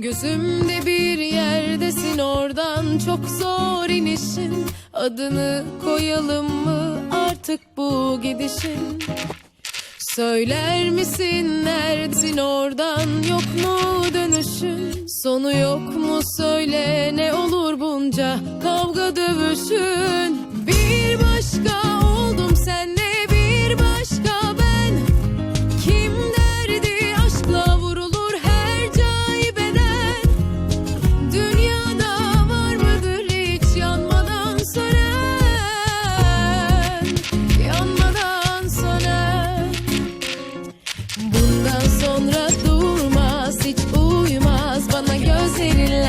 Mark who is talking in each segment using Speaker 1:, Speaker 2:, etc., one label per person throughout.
Speaker 1: Gözümde bir yerdesin oradan çok zor inişin. Adını koyalım mı artık bu gidişin? Söyler misin neredesin oradan yok mu dönüşün? Sonu yok mu söyle ne olur bunca kavga dövüşün? city lights.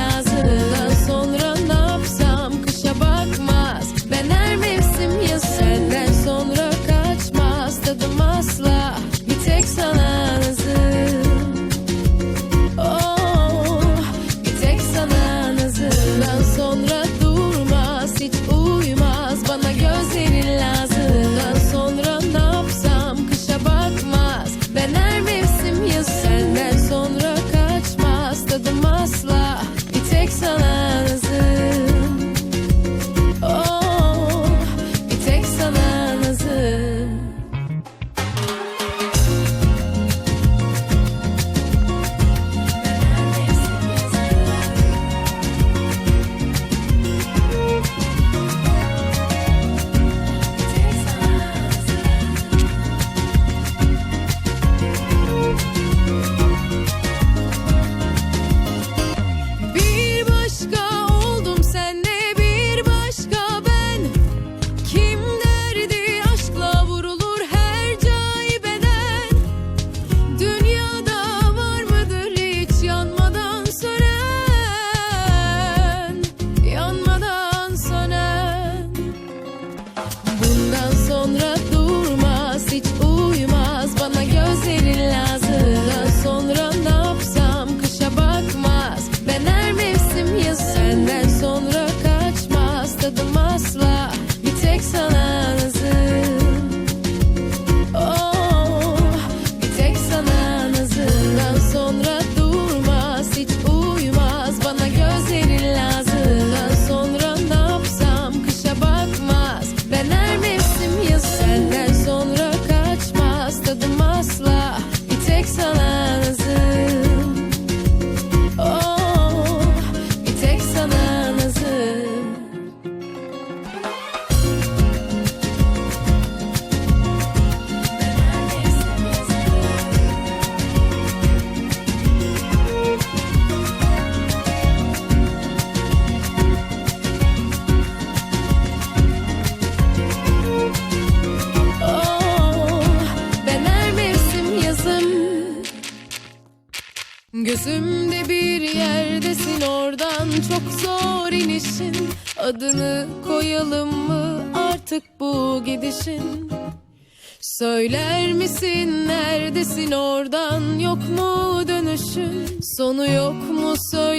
Speaker 1: Yanmasla bir tek sana Gözümde bir yerdesin oradan çok zor inişin. Adını koyalım mı artık bu gidişin? Söyler misin neredesin oradan yok mu dönüşün? Sonu yok mu söyle?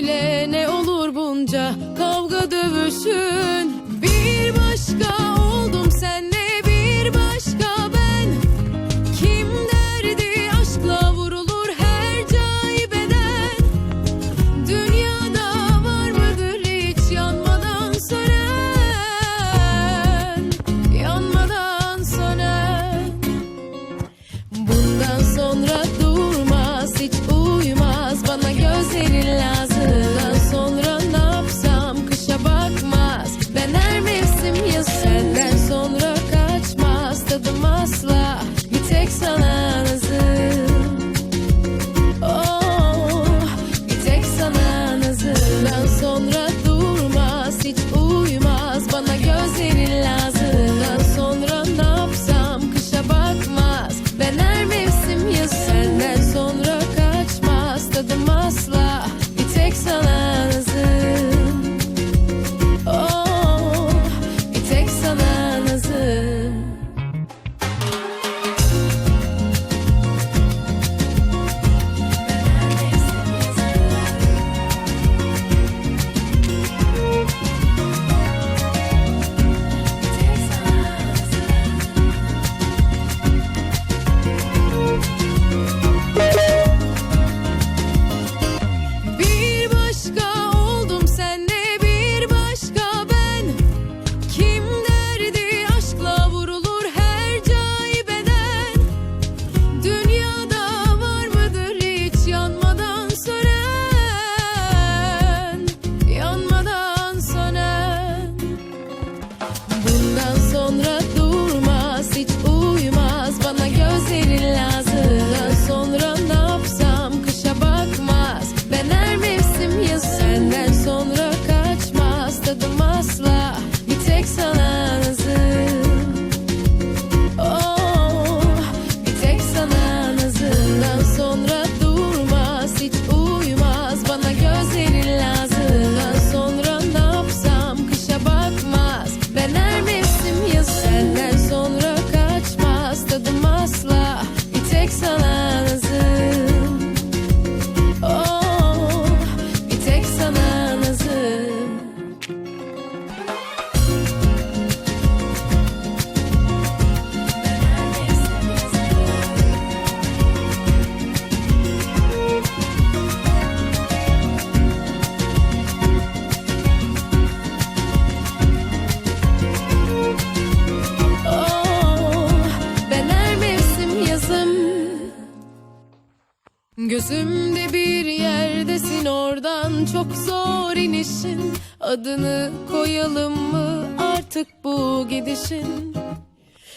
Speaker 1: Gözümde bir yerdesin oradan çok zor inişin. Adını koyalım mı artık bu gidişin?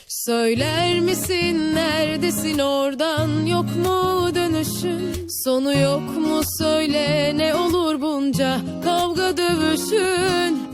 Speaker 1: Söyler misin neredesin oradan yok mu dönüşün? Sonu yok mu söyle ne olur bunca kavga dövüşün